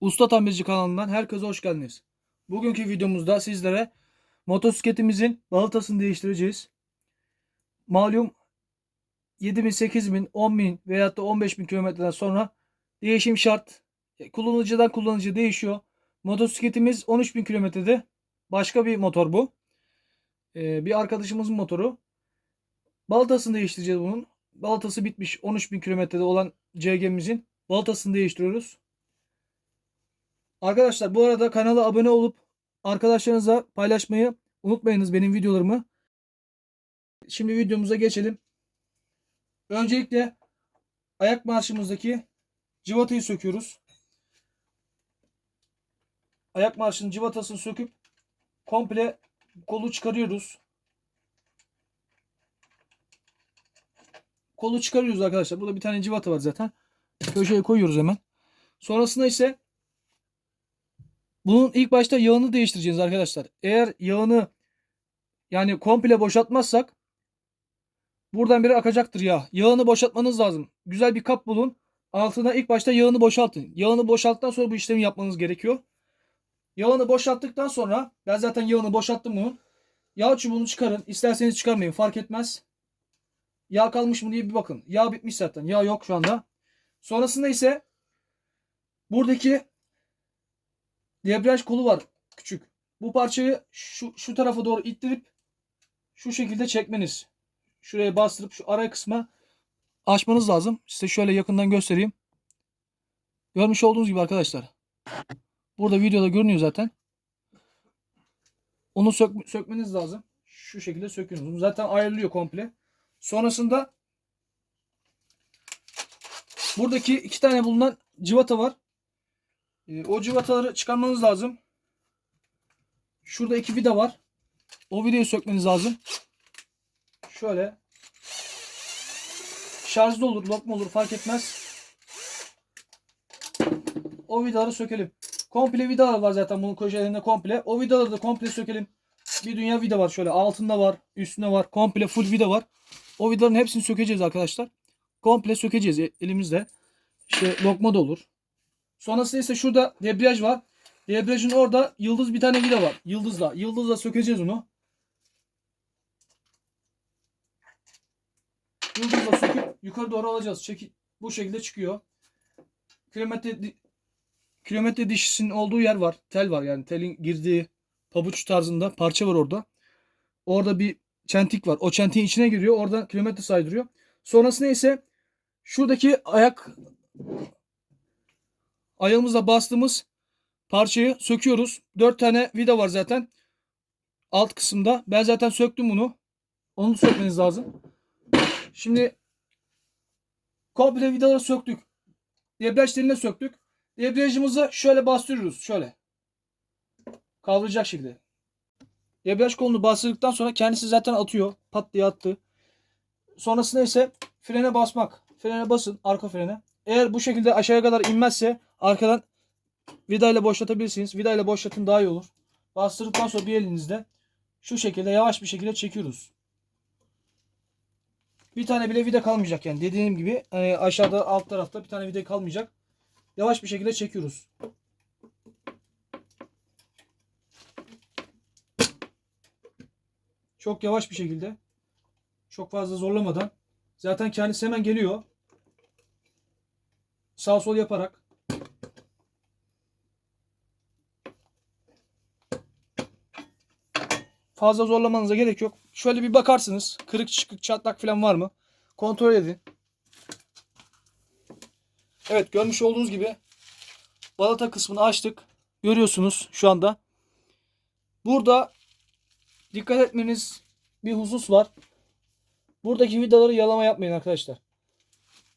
Usta Tamirci kanalından herkese hoş geldiniz. Bugünkü videomuzda sizlere motosikletimizin balatasını değiştireceğiz. Malum 7000, 8000, 10000 veyahut da 15000 kilometreden sonra değişim şart. Kullanıcıdan kullanıcı değişiyor. Motosikletimiz 13000 kilometrede. Başka bir motor bu. Ee, bir arkadaşımızın motoru. Balatasını değiştireceğiz bunun. Balatası bitmiş 13000 kilometrede olan CG'mizin balatasını değiştiriyoruz. Arkadaşlar bu arada kanala abone olup arkadaşlarınıza paylaşmayı unutmayınız benim videolarımı. Şimdi videomuza geçelim. Öncelikle ayak marşımızdaki civatayı söküyoruz. Ayak marşının civatasını söküp komple kolu çıkarıyoruz. Kolu çıkarıyoruz arkadaşlar. Burada bir tane civata var zaten. Köşeye koyuyoruz hemen. Sonrasında ise bunun ilk başta yağını değiştireceğiz arkadaşlar. Eğer yağını yani komple boşaltmazsak buradan biri akacaktır yağ. Yağını boşaltmanız lazım. Güzel bir kap bulun. Altına ilk başta yağını boşaltın. Yağını boşalttıktan sonra bu işlemi yapmanız gerekiyor. Yağını boşalttıktan sonra ben zaten yağını boşalttım bunun. Yağ çubuğunu çıkarın. İsterseniz çıkarmayın fark etmez. Yağ kalmış mı diye bir bakın. Yağ bitmiş zaten. Yağ yok şu anda. Sonrasında ise buradaki debriyaj kolu var küçük. Bu parçayı şu, şu tarafa doğru ittirip şu şekilde çekmeniz. Şuraya bastırıp şu ara kısma açmanız lazım. Size şöyle yakından göstereyim. Görmüş olduğunuz gibi arkadaşlar. Burada videoda görünüyor zaten. Onu sök, sökmeniz lazım. Şu şekilde söküyorsunuz. Zaten ayrılıyor komple. Sonrasında buradaki iki tane bulunan civata var. Ee, o civataları çıkarmanız lazım. Şurada iki vida var. O vidayı sökmeniz lazım. Şöyle. Şarjlı olur, lokma olur fark etmez. O vidaları sökelim. Komple vidalar var zaten bunun köşelerinde komple. O vidaları da komple sökelim. Bir dünya vida var şöyle. Altında var, üstünde var. Komple full vida var. O vidaların hepsini sökeceğiz arkadaşlar. Komple sökeceğiz e- elimizde. İşte lokma da olur. Sonrasında ise şurada debriyaj var. Debriyajın orada yıldız bir tane vida var. Yıldızla. Yıldızla sökeceğiz onu. Yıldızla söküp yukarı doğru alacağız. Çeki bu şekilde çıkıyor. Kilometre di- kilometre dişisinin olduğu yer var. Tel var yani telin girdiği pabuç tarzında parça var orada. Orada bir çentik var. O çentiğin içine giriyor. Oradan kilometre saydırıyor. Sonrasında ise şuradaki ayak ayağımızla bastığımız parçayı söküyoruz. 4 tane vida var zaten. Alt kısımda. Ben zaten söktüm bunu. Onu sökmeniz lazım. Şimdi komple vidaları söktük. Debriyaj teline söktük. Debriyajımızı şöyle bastırıyoruz. Şöyle. Kavrayacak şekilde. Debriyaj kolunu bastırdıktan sonra kendisi zaten atıyor. Pat diye attı. Sonrasında ise frene basmak. Frene basın. Arka frene. Eğer bu şekilde aşağıya kadar inmezse arkadan vidayla boşlatabilirsiniz. Vidayla boşlatın daha iyi olur. Bastırdıktan sonra bir elinizde şu şekilde yavaş bir şekilde çekiyoruz. Bir tane bile vida kalmayacak yani. Dediğim gibi e, aşağıda alt tarafta bir tane vida kalmayacak. Yavaş bir şekilde çekiyoruz. Çok yavaş bir şekilde. Çok fazla zorlamadan. Zaten kendisi hemen geliyor. Sağ sol yaparak. Fazla zorlamanıza gerek yok. Şöyle bir bakarsınız. Kırık çıkık çatlak falan var mı? Kontrol edin. Evet görmüş olduğunuz gibi balata kısmını açtık. Görüyorsunuz şu anda. Burada dikkat etmeniz bir husus var. Buradaki vidaları yalama yapmayın arkadaşlar.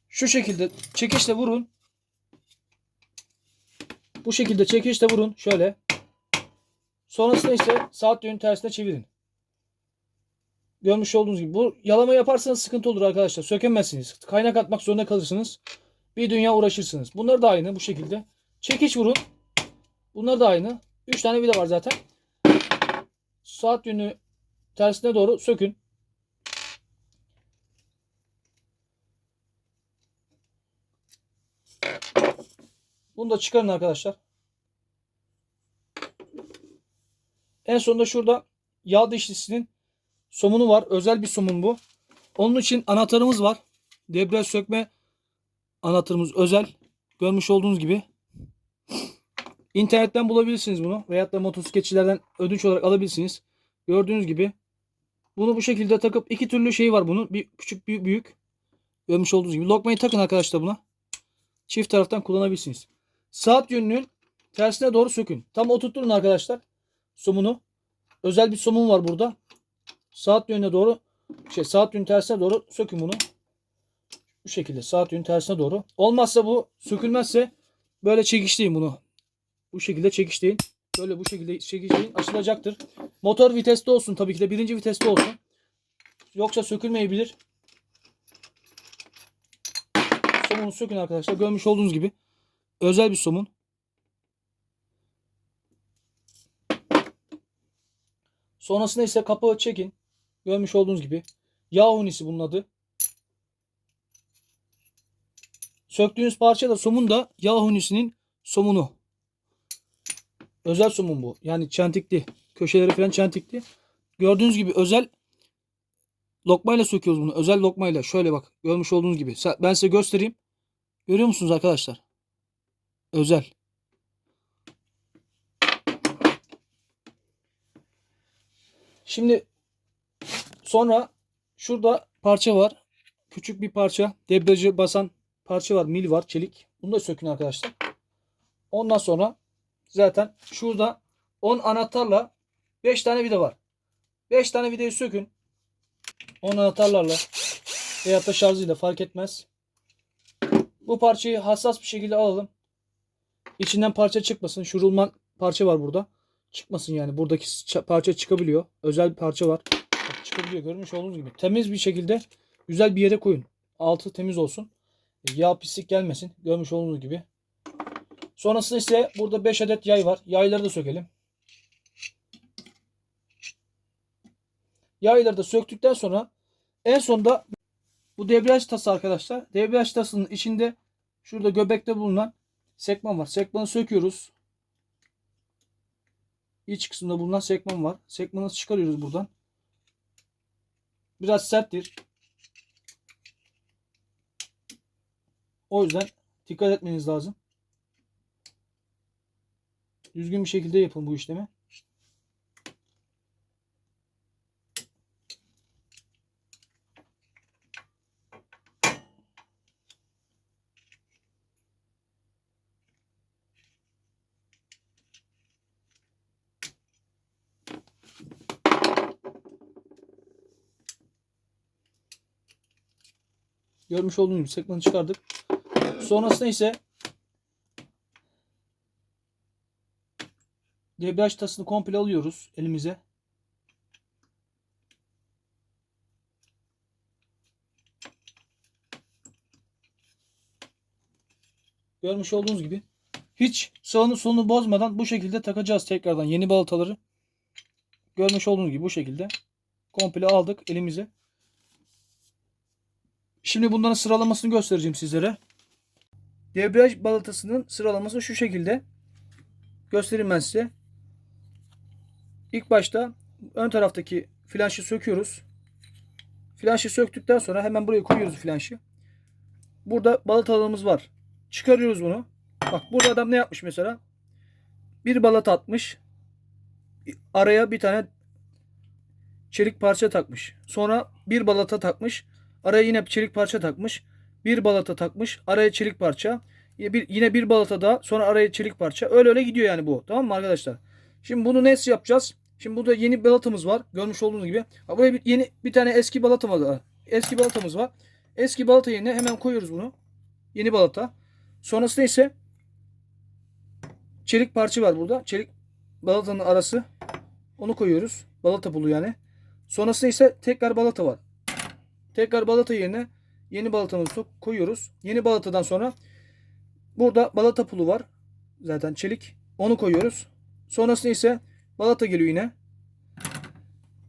Şu şekilde çekişle vurun. Bu şekilde çekişle vurun. Şöyle. Sonrasında ise saat yönü tersine çevirin. Görmüş olduğunuz gibi. Bu yalama yaparsanız sıkıntı olur arkadaşlar. Sökemezsiniz. Kaynak atmak zorunda kalırsınız. Bir dünya uğraşırsınız. Bunlar da aynı bu şekilde. Çekiş vurun. Bunlar da aynı. 3 tane vida var zaten. Saat yönü tersine doğru sökün. Bunu da çıkarın arkadaşlar. En sonunda şurada yağ dişlisinin somunu var. Özel bir somun bu. Onun için anahtarımız var. Debriyaj sökme anahtarımız özel. Görmüş olduğunuz gibi. İnternetten bulabilirsiniz bunu. Veyahut da motosikletçilerden ödünç olarak alabilirsiniz. Gördüğünüz gibi. Bunu bu şekilde takıp iki türlü şey var bunun. Bir küçük bir büyük. Görmüş olduğunuz gibi. Lokmayı takın arkadaşlar buna. Çift taraftan kullanabilirsiniz. Saat yönünün tersine doğru sökün. Tam oturtturun arkadaşlar. Somunu. Özel bir somun var burada. Saat yönüne doğru şey saat yönü tersine doğru sökün bunu. Bu şekilde saat yönü tersine doğru. Olmazsa bu sökülmezse böyle çekişleyin bunu. Bu şekilde çekişleyin. Böyle bu şekilde çekişleyin açılacaktır. Motor viteste olsun tabii ki de birinci viteste olsun. Yoksa sökülmeyebilir. Somunu sökün arkadaşlar. Görmüş olduğunuz gibi. Özel bir somun. Sonrasında ise kapağı çekin. Görmüş olduğunuz gibi. Yağ hunisi bunun adı. Söktüğünüz parça da somun da yağ hunisinin somunu. Özel somun bu. Yani çentikli. Köşeleri falan çentikli. Gördüğünüz gibi özel lokmayla söküyoruz bunu. Özel lokmayla. Şöyle bak. Görmüş olduğunuz gibi. Ben size göstereyim. Görüyor musunuz arkadaşlar? Özel. Şimdi sonra şurada parça var. Küçük bir parça. Debriyajı basan parça var. Mil var. Çelik. Bunu da sökün arkadaşlar. Ondan sonra zaten şurada 10 anahtarla 5 tane vida var. 5 tane vidayı sökün. 10 anahtarlarla veyahut da şarjıyla fark etmez. Bu parçayı hassas bir şekilde alalım. İçinden parça çıkmasın. Şu rulman parça var burada. Çıkmasın yani. Buradaki parça çıkabiliyor. Özel bir parça var. Bak, çıkabiliyor. Görmüş olduğunuz gibi. Temiz bir şekilde güzel bir yere koyun. Altı temiz olsun. Yağ pislik gelmesin. Görmüş olduğunuz gibi. Sonrasında ise burada 5 adet yay var. Yayları da sökelim. Yayları da söktükten sonra en sonda bu debriyaj tası arkadaşlar. Debriyaj tasının içinde şurada göbekte bulunan sekman var. Sekmanı söküyoruz. İç kısmında bulunan sekman var. Sekmanı çıkarıyoruz buradan. Biraz serttir. O yüzden dikkat etmeniz lazım. Düzgün bir şekilde yapın bu işlemi. Görmüş olduğunuz gibi sekmanı çıkardık. Sonrasında ise debriyaj tasını komple alıyoruz elimize. Görmüş olduğunuz gibi hiç sağını solunu bozmadan bu şekilde takacağız tekrardan yeni balataları. Görmüş olduğunuz gibi bu şekilde komple aldık elimize. Şimdi bunların sıralamasını göstereceğim sizlere. Debriyaj balatasının sıralaması şu şekilde. Göstereyim ben size. İlk başta ön taraftaki flanşı söküyoruz. Flanşı söktükten sonra hemen buraya koyuyoruz flanşı. Burada balatalarımız var. Çıkarıyoruz bunu. Bak burada adam ne yapmış mesela? Bir balata atmış. Araya bir tane çelik parça takmış. Sonra bir balata takmış. Araya yine çelik parça takmış. Bir balata takmış. Araya çelik parça. Yine bir, balata daha. Sonra araya çelik parça. Öyle öyle gidiyor yani bu. Tamam mı arkadaşlar? Şimdi bunu nasıl yapacağız? Şimdi burada yeni balatamız var. Görmüş olduğunuz gibi. Buraya bir, yeni bir tane eski balata var. Eski balatamız var. Eski balata yerine hemen koyuyoruz bunu. Yeni balata. Sonrasında ise çelik parça var burada. Çelik balatanın arası. Onu koyuyoruz. Balata bulu yani. Sonrasında ise tekrar balata var. Tekrar balata yerine yeni balatamızı koyuyoruz. Yeni balatadan sonra burada balata pulu var. Zaten çelik. Onu koyuyoruz. Sonrasında ise balata geliyor yine.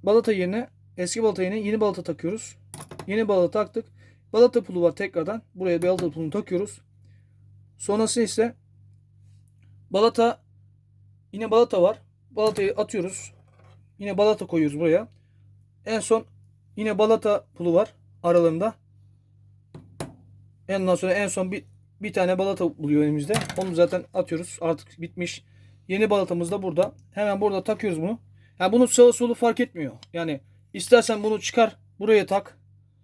Balata yerine eski balata yerine yeni balata takıyoruz. Yeni balata taktık. Balata pulu var tekrardan. Buraya balata pulunu takıyoruz. Sonrasında ise balata yine balata var. Balatayı atıyoruz. Yine balata koyuyoruz buraya. En son yine balata pulu var aralarında. Ondan sonra en son bir, bir tane balata buluyor elimizde. Onu zaten atıyoruz. Artık bitmiş. Yeni balatamız da burada. Hemen burada takıyoruz bunu. Yani bunun sağı solu fark etmiyor. Yani istersen bunu çıkar buraya tak.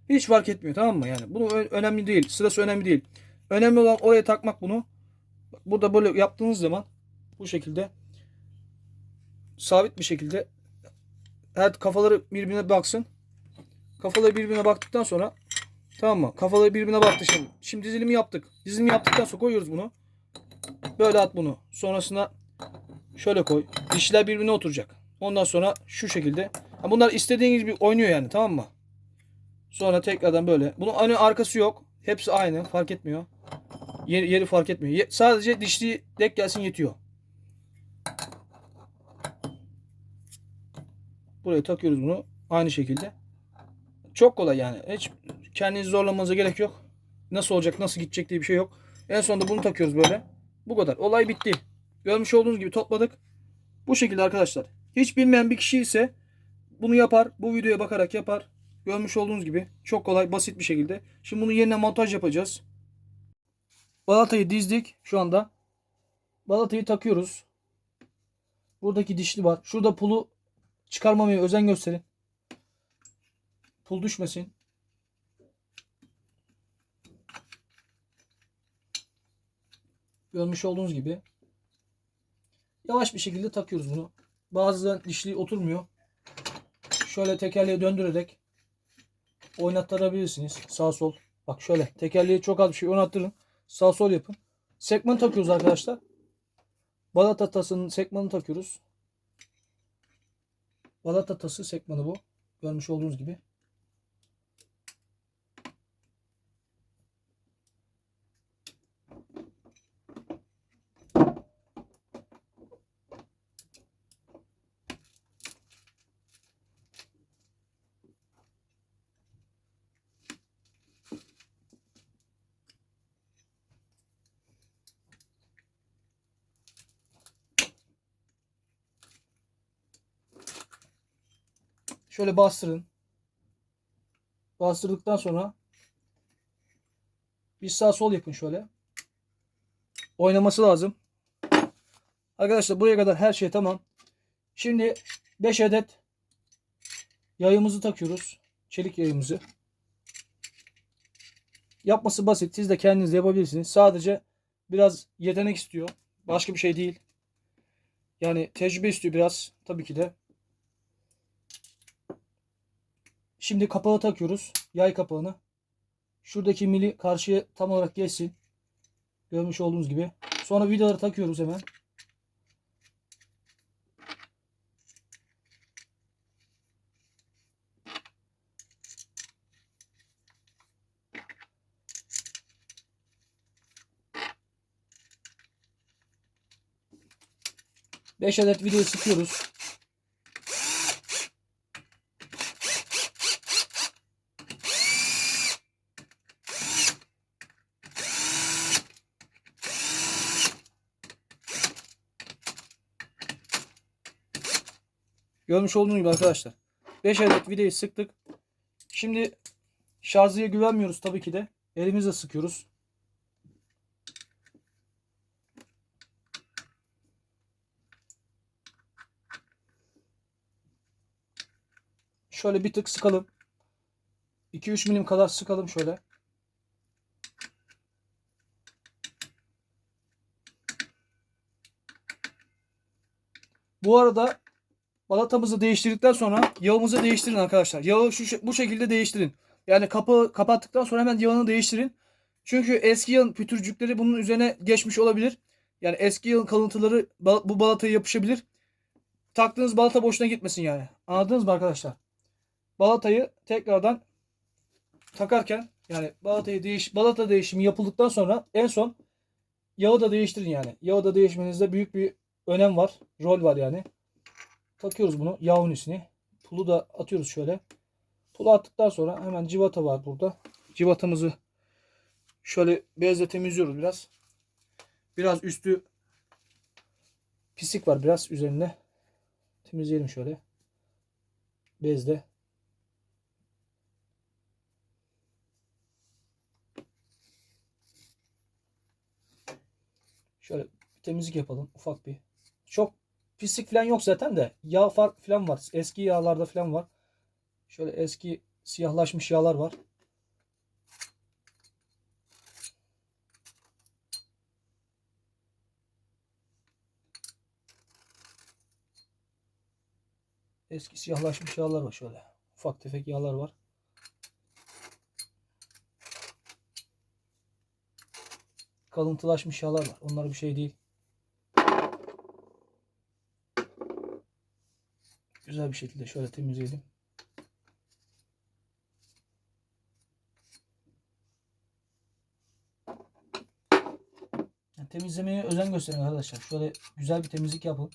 Hiç fark etmiyor tamam mı? Yani bunu önemli değil. Sırası önemli değil. Önemli olan oraya takmak bunu. Burada böyle yaptığınız zaman bu şekilde sabit bir şekilde her kafaları birbirine baksın. Kafaları birbirine baktıktan sonra tamam mı? Kafaları birbirine baktı şimdi. Şimdi dizilimi yaptık. Dizilimi yaptıktan sonra koyuyoruz bunu. Böyle at bunu. Sonrasında şöyle koy. Dişler birbirine oturacak. Ondan sonra şu şekilde. Bunlar istediğiniz gibi oynuyor yani tamam mı? Sonra tekrardan böyle. Bunun önü arkası yok. Hepsi aynı. Fark etmiyor. Yeri, yeri fark etmiyor. Ye- sadece dişli dek gelsin yetiyor. Buraya takıyoruz bunu. Aynı şekilde. Çok kolay yani. Hiç kendinizi zorlamanıza gerek yok. Nasıl olacak, nasıl gidecek diye bir şey yok. En sonunda bunu takıyoruz böyle. Bu kadar. Olay bitti. Görmüş olduğunuz gibi topladık. Bu şekilde arkadaşlar. Hiç bilmeyen bir kişi ise bunu yapar. Bu videoya bakarak yapar. Görmüş olduğunuz gibi çok kolay, basit bir şekilde. Şimdi bunun yerine montaj yapacağız. Balatayı dizdik şu anda. Balatayı takıyoruz. Buradaki dişli var. Şurada pulu çıkarmamaya özen gösterin. Pul düşmesin. Görmüş olduğunuz gibi. Yavaş bir şekilde takıyoruz bunu. Bazen dişli oturmuyor. Şöyle tekerleği döndürerek oynattırabilirsiniz. Sağ sol. Bak şöyle tekerleği çok az bir şey oynattırın. Sağ sol yapın. Sekman takıyoruz arkadaşlar. Balata tasının sekmanı takıyoruz. Balata tası sekmanı bu. Görmüş olduğunuz gibi. Şöyle bastırın. Bastırdıktan sonra bir sağ sol yapın şöyle. Oynaması lazım. Arkadaşlar buraya kadar her şey tamam. Şimdi 5 adet yayımızı takıyoruz. Çelik yayımızı. Yapması basit. Siz de kendiniz yapabilirsiniz. Sadece biraz yetenek istiyor. Başka bir şey değil. Yani tecrübe istiyor biraz. Tabii ki de. Şimdi kapağı takıyoruz. Yay kapağını. Şuradaki mili karşıya tam olarak geçsin. Görmüş olduğunuz gibi. Sonra vidaları takıyoruz hemen. Beş adet vidayı sıkıyoruz. Görmüş olduğunuz gibi arkadaşlar. 5 adet vidayı sıktık. Şimdi şarjıya güvenmiyoruz tabii ki de. Elimizle sıkıyoruz. Şöyle bir tık sıkalım. 2-3 milim kadar sıkalım şöyle. Bu arada balatamızı değiştirdikten sonra yağımızı değiştirin arkadaşlar. Yağı şu bu şekilde değiştirin. Yani kapı kapattıktan sonra hemen yağını değiştirin. Çünkü eski yağın pütürcükleri bunun üzerine geçmiş olabilir. Yani eski yağın kalıntıları bu balataya yapışabilir. Taktığınız balata boşuna gitmesin yani. Anladınız mı arkadaşlar? Balatayı tekrardan takarken yani balatayı değiş balata değişimi yapıldıktan sonra en son yağı da değiştirin yani. Yağı da değişmenizde büyük bir önem var. Rol var yani. Takıyoruz bunu yağ unisini. Pulu da atıyoruz şöyle. Pulu attıktan sonra hemen civata var burada. Civatamızı şöyle bezle temizliyoruz biraz. Biraz üstü pislik var biraz üzerinde. Temizleyelim şöyle. bezle. Şöyle temizlik yapalım ufak bir. Çok pislik falan yok zaten de yağ fark falan var. Eski yağlarda falan var. Şöyle eski siyahlaşmış yağlar var. Eski siyahlaşmış yağlar var şöyle. Ufak tefek yağlar var. Kalıntılaşmış yağlar var. Onlar bir şey değil. Güzel bir şekilde şöyle temizleyelim. Temizlemeye özen gösterin arkadaşlar. Şöyle güzel bir temizlik yapın.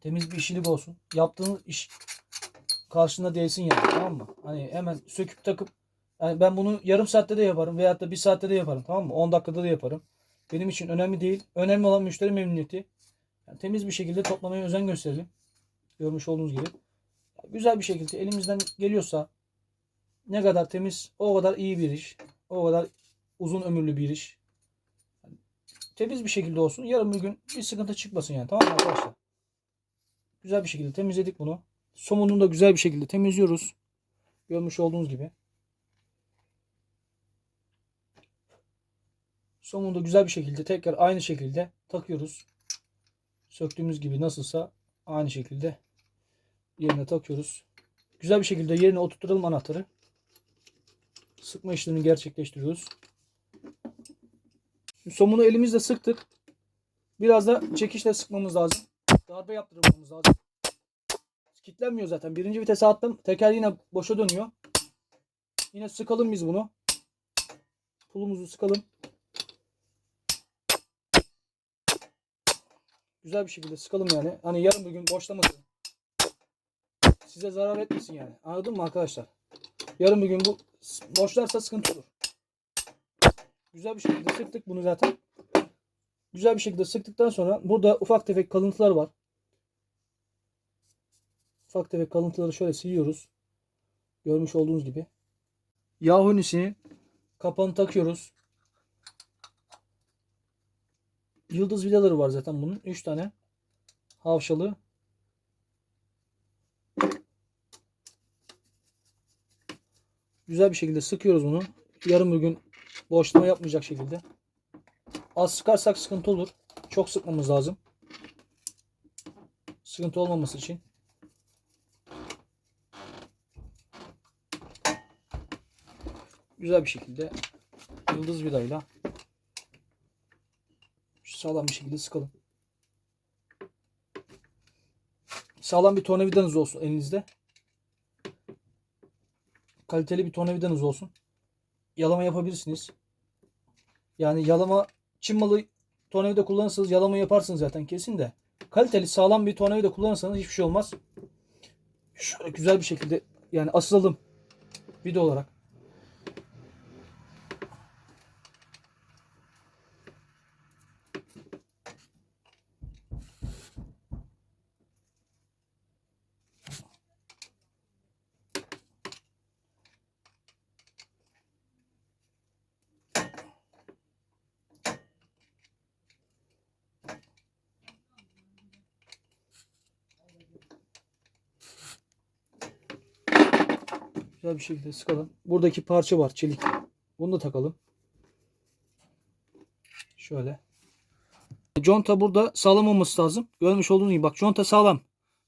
Temiz bir işçilik olsun. Yaptığınız iş karşında değilsin yani tamam mı? Hani hemen söküp takıp yani ben bunu yarım saatte de yaparım veyahut da bir saatte de yaparım tamam mı? 10 dakikada da yaparım. Benim için önemli değil. Önemli olan müşteri memnuniyeti. Yani temiz bir şekilde toplamaya özen gösterelim. Görmüş olduğunuz gibi. Güzel bir şekilde elimizden geliyorsa ne kadar temiz o kadar iyi bir iş. O kadar uzun ömürlü bir iş. Temiz bir şekilde olsun. Yarın bir gün bir sıkıntı çıkmasın yani tamam mı arkadaşlar? Güzel bir şekilde temizledik bunu. Somununu da güzel bir şekilde temizliyoruz. Görmüş olduğunuz gibi. Somunu da güzel bir şekilde tekrar aynı şekilde takıyoruz. Söktüğümüz gibi nasılsa aynı şekilde yerine takıyoruz. Güzel bir şekilde yerine oturturalım anahtarı. Sıkma işlemini gerçekleştiriyoruz. Şimdi somunu elimizle sıktık. Biraz da çekişle sıkmamız lazım. Darbe yaptırmamız lazım. Kitlenmiyor zaten. Birinci vitese attım. Teker yine boşa dönüyor. Yine sıkalım biz bunu. Pulumuzu sıkalım. Güzel bir şekilde sıkalım yani. Hani yarın bir gün boşlamasın. Size zarar etmesin yani. Anladın mı arkadaşlar? Yarın bir gün bu boşlarsa sıkıntı olur. Güzel bir şekilde sıktık bunu zaten. Güzel bir şekilde sıktıktan sonra burada ufak tefek kalıntılar var. Ufak tefek kalıntıları şöyle siliyoruz. Görmüş olduğunuz gibi. Yağ hunisini kapağını takıyoruz. Yıldız vidaları var zaten bunun. 3 tane. Havşalı. Güzel bir şekilde sıkıyoruz bunu. Yarın bir gün boşlama yapmayacak şekilde. Az sıkarsak sıkıntı olur. Çok sıkmamız lazım. Sıkıntı olmaması için. Güzel bir şekilde yıldız vidayla sağlam bir şekilde sıkalım. Sağlam bir tornavidanız olsun elinizde. Kaliteli bir tornavidanız olsun. Yalama yapabilirsiniz. Yani yalama Çin malı tornavida kullanırsanız yalama yaparsınız zaten kesin de. Kaliteli sağlam bir tornavida kullanırsanız hiçbir şey olmaz. Şöyle güzel bir şekilde yani asılalım video olarak. Güzel bir şekilde sıkalım. Buradaki parça var çelik. Bunu da takalım. Şöyle. Conta burada sağlam olması lazım. Görmüş olduğunuz gibi bak conta sağlam.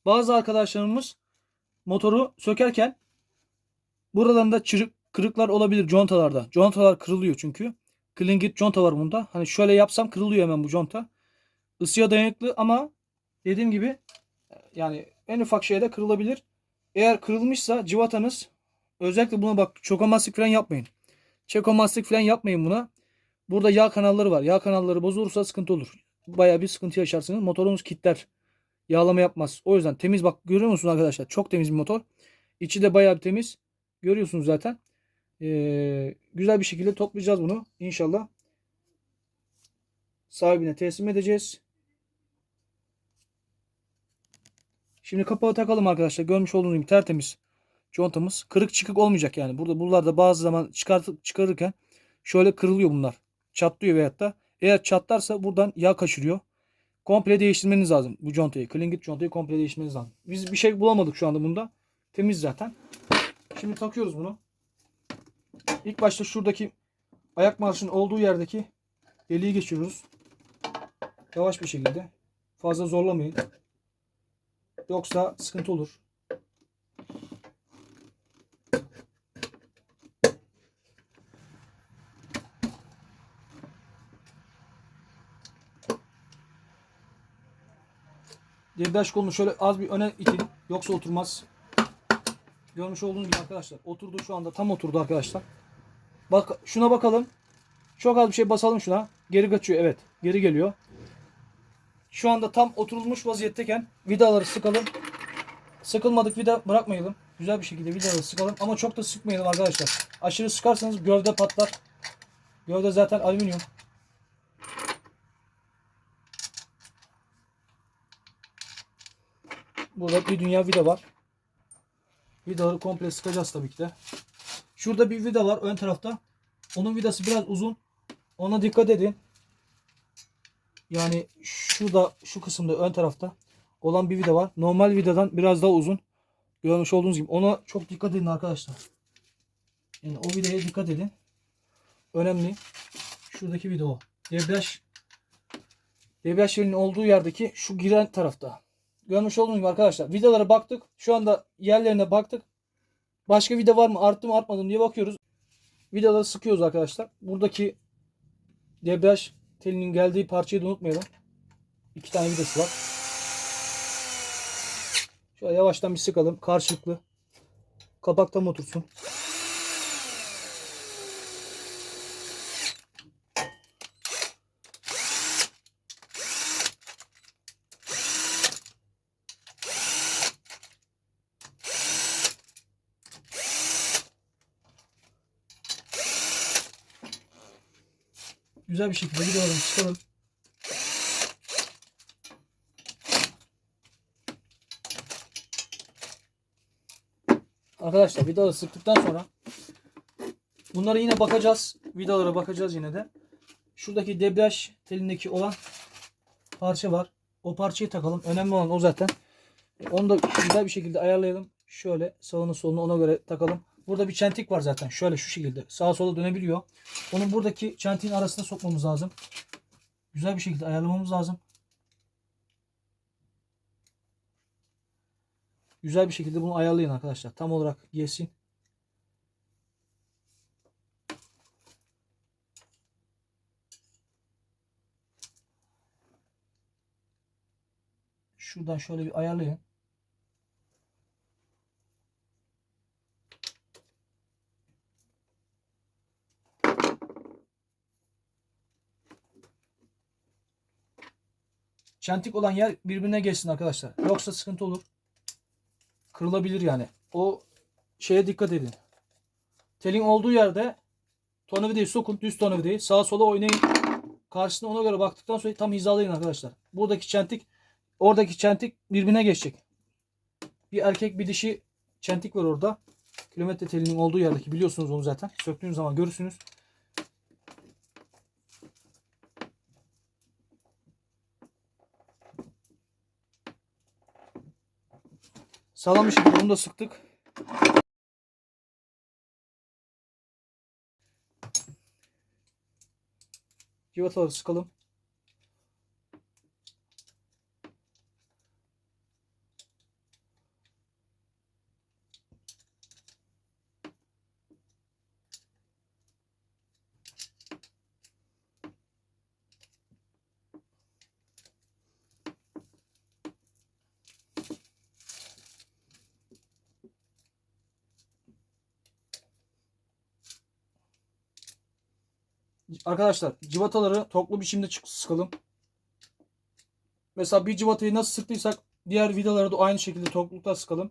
Bazı arkadaşlarımız motoru sökerken buralarında çırık kırıklar olabilir contalarda. Contalar kırılıyor çünkü. Klingit conta var bunda. Hani şöyle yapsam kırılıyor hemen bu conta. Isıya dayanıklı ama dediğim gibi yani en ufak şeyde kırılabilir. Eğer kırılmışsa cıvatanız özellikle buna bak çokamastik falan yapmayın. Çekomastik falan yapmayın buna. Burada yağ kanalları var. Yağ kanalları bozulursa sıkıntı olur. Baya bir sıkıntı yaşarsınız. Motorunuz kitler. Yağlama yapmaz. O yüzden temiz bak görüyor musunuz arkadaşlar? Çok temiz bir motor. İçi de baya bir temiz. Görüyorsunuz zaten. Ee, güzel bir şekilde toplayacağız bunu. İnşallah. Sahibine teslim edeceğiz. Şimdi kapağı takalım arkadaşlar. Görmüş olduğunuz gibi tertemiz. Contamız. Kırık çıkık olmayacak yani. Burada buralarda bazı zaman çıkartıp çıkarırken şöyle kırılıyor bunlar. Çatlıyor veyahut da. Eğer çatlarsa buradan yağ kaçırıyor. Komple değiştirmeniz lazım bu contayı. Klingit contayı komple değiştirmeniz lazım. Biz bir şey bulamadık şu anda bunda. Temiz zaten. Şimdi takıyoruz bunu. İlk başta şuradaki ayak marşının olduğu yerdeki deliği geçiriyoruz. Yavaş bir şekilde. Fazla zorlamayın. Yoksa sıkıntı olur. Debriyaj kolunu şöyle az bir öne itin. Yoksa oturmaz. Görmüş olduğunuz gibi arkadaşlar. Oturdu şu anda. Tam oturdu arkadaşlar. Bak şuna bakalım. Çok az bir şey basalım şuna. Geri kaçıyor. Evet. Geri geliyor. Şu anda tam oturulmuş vaziyetteyken vidaları sıkalım. Sıkılmadık vida bırakmayalım. Güzel bir şekilde vidaları sıkalım. Ama çok da sıkmayalım arkadaşlar. Aşırı sıkarsanız gövde patlar. Gövde zaten alüminyum. Burada bir dünya vida var. Vidaları komple sıkacağız tabii ki de. Şurada bir vida var ön tarafta. Onun vidası biraz uzun. Ona dikkat edin. Yani şurada şu kısımda ön tarafta olan bir vida var. Normal vidadan biraz daha uzun. Görmüş olduğunuz gibi. Ona çok dikkat edin arkadaşlar. Yani o vidaya dikkat edin. Önemli. Şuradaki vida o. Debriyaj debriyaj yerinin olduğu yerdeki şu giren tarafta. Görmüş olduğunuz gibi arkadaşlar. Vidalara baktık. Şu anda yerlerine baktık. Başka vida var mı? Arttı mı artmadı mı diye bakıyoruz. Vidaları sıkıyoruz arkadaşlar. Buradaki debriyaj telinin geldiği parçayı da unutmayalım. İki tane vidası var. Şöyle yavaştan bir sıkalım. Karşılıklı. Kapak tam otursun. Güzel bir şekilde gidiyorum. Çıkalım. Arkadaşlar vidaları sıktıktan sonra bunlara yine bakacağız. Vidalara bakacağız yine de. Şuradaki debriyaj telindeki olan parça var. O parçayı takalım. Önemli olan o zaten. Onu da güzel bir şekilde ayarlayalım. Şöyle sağını solunu ona göre takalım. Burada bir çentik var zaten. Şöyle şu şekilde sağa sola dönebiliyor. Onun buradaki çentiğin arasına sokmamız lazım. Güzel bir şekilde ayarlamamız lazım. Güzel bir şekilde bunu ayarlayın arkadaşlar. Tam olarak gelsin. Şuradan şöyle bir ayarlayın. Çentik olan yer birbirine geçsin arkadaşlar. Yoksa sıkıntı olur. Kırılabilir yani. O şeye dikkat edin. Telin olduğu yerde tornavidayı sokun. Düz tornavidayı. Sağa sola oynayın. Karşısına ona göre baktıktan sonra tam hizalayın arkadaşlar. Buradaki çentik oradaki çentik birbirine geçecek. Bir erkek bir dişi çentik var orada. Kilometre telinin olduğu yerdeki biliyorsunuz onu zaten. Söktüğünüz zaman görürsünüz. Sağlam bir şekilde bunu da sıktık. Civataları sıkalım. Arkadaşlar civataları toplu biçimde sıkalım. Mesela bir civatayı nasıl sıktıysak diğer vidaları da aynı şekilde toplulukta sıkalım.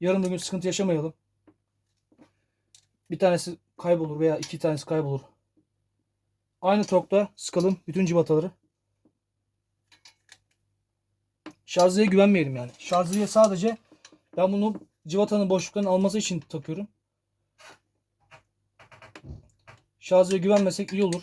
Yarın bugün sıkıntı yaşamayalım. Bir tanesi kaybolur veya iki tanesi kaybolur. Aynı tokta sıkalım bütün civataları. Şarjıya güvenmeyelim yani. Şarjıya sadece ben bunu cıvatanın boşluklarını alması için takıyorum. Şarjıya güvenmesek iyi olur.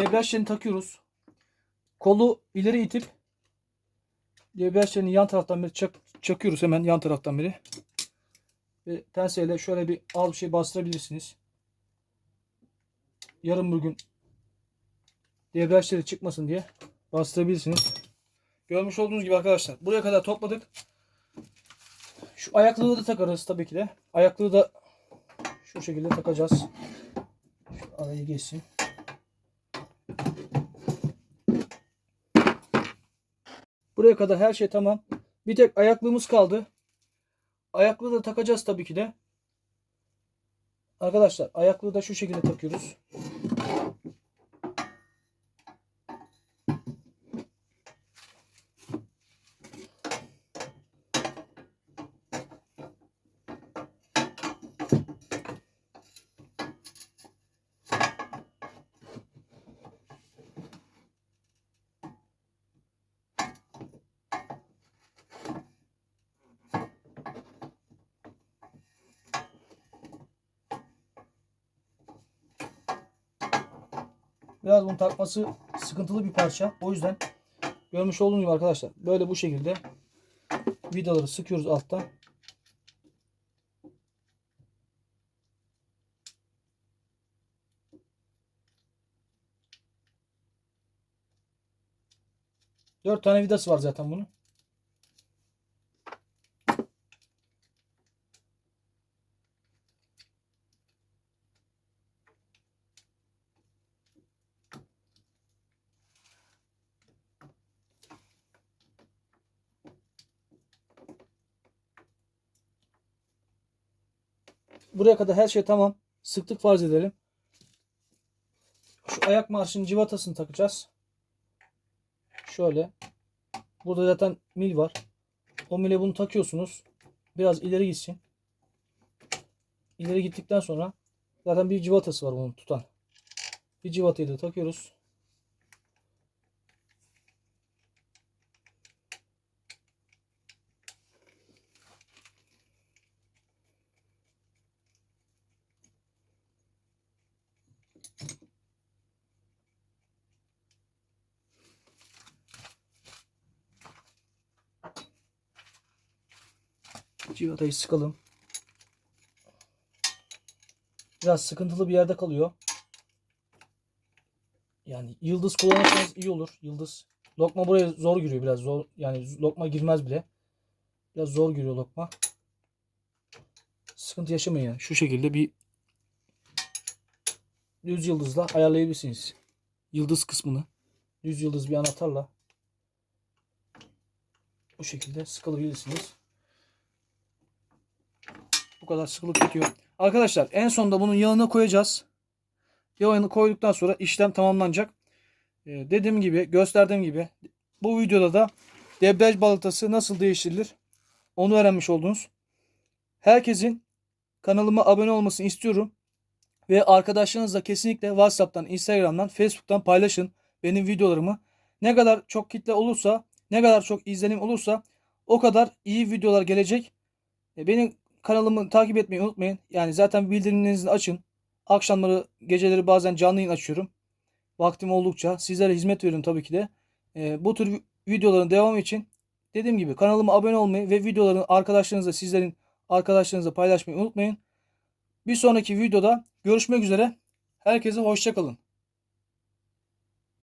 Debriyaj telini takıyoruz. Kolu ileri itip debriyaj telini yan taraftan beri çak, çakıyoruz hemen yan taraftan beri. Ve tenseyle şöyle bir az bir şey bastırabilirsiniz. Yarın bugün debriyaj teli çıkmasın diye bastırabilirsiniz. Görmüş olduğunuz gibi arkadaşlar buraya kadar topladık. Şu ayaklığı da takarız tabii ki de. Ayaklığı da şu şekilde takacağız. Şu arayı geçsin. Buraya kadar her şey tamam. Bir tek ayaklığımız kaldı. Ayaklığı da takacağız tabii ki de. Arkadaşlar ayaklığı da şu şekilde takıyoruz. Biraz bunu takması sıkıntılı bir parça. O yüzden görmüş olduğunuz gibi arkadaşlar böyle bu şekilde vidaları sıkıyoruz alttan. Dört tane vidası var zaten bunun. Buraya kadar her şey tamam. Sıktık farz edelim. Şu ayak marşının civatasını takacağız. Şöyle. Burada zaten mil var. O mile bunu takıyorsunuz. Biraz ileri gitsin. İleri gittikten sonra zaten bir civatası var bunun tutan. Bir civatayı da takıyoruz. Civatayı sıkalım. Biraz sıkıntılı bir yerde kalıyor. Yani yıldız kullanırsanız iyi olur. Yıldız. Lokma buraya zor giriyor biraz zor. Yani lokma girmez bile. Biraz zor giriyor lokma. Sıkıntı yaşamayın yani. Şu şekilde bir düz yıldızla ayarlayabilirsiniz. Yıldız kısmını. Düz yıldız bir anahtarla bu şekilde sıkılabilirsiniz. Kadar sıkılıp bitiyor. Arkadaşlar en sonunda bunun yağını koyacağız. Yağını koyduktan sonra işlem tamamlanacak. Ee, dediğim gibi gösterdiğim gibi bu videoda da debriyaj balatası nasıl değiştirilir onu öğrenmiş oldunuz. Herkesin kanalıma abone olmasını istiyorum. Ve arkadaşlarınızla kesinlikle WhatsApp'tan, Instagram'dan, Facebook'tan paylaşın benim videolarımı. Ne kadar çok kitle olursa, ne kadar çok izlenim olursa o kadar iyi videolar gelecek. E, Benim kanalımı takip etmeyi unutmayın. Yani zaten bildirimlerinizi açın. Akşamları, geceleri bazen canlı yayın açıyorum. Vaktim oldukça sizlere hizmet veriyorum tabii ki de. E, bu tür vi- videoların devamı için dediğim gibi kanalıma abone olmayı ve videoların arkadaşlarınızla sizlerin arkadaşlarınızla paylaşmayı unutmayın. Bir sonraki videoda görüşmek üzere. Herkese hoşçakalın.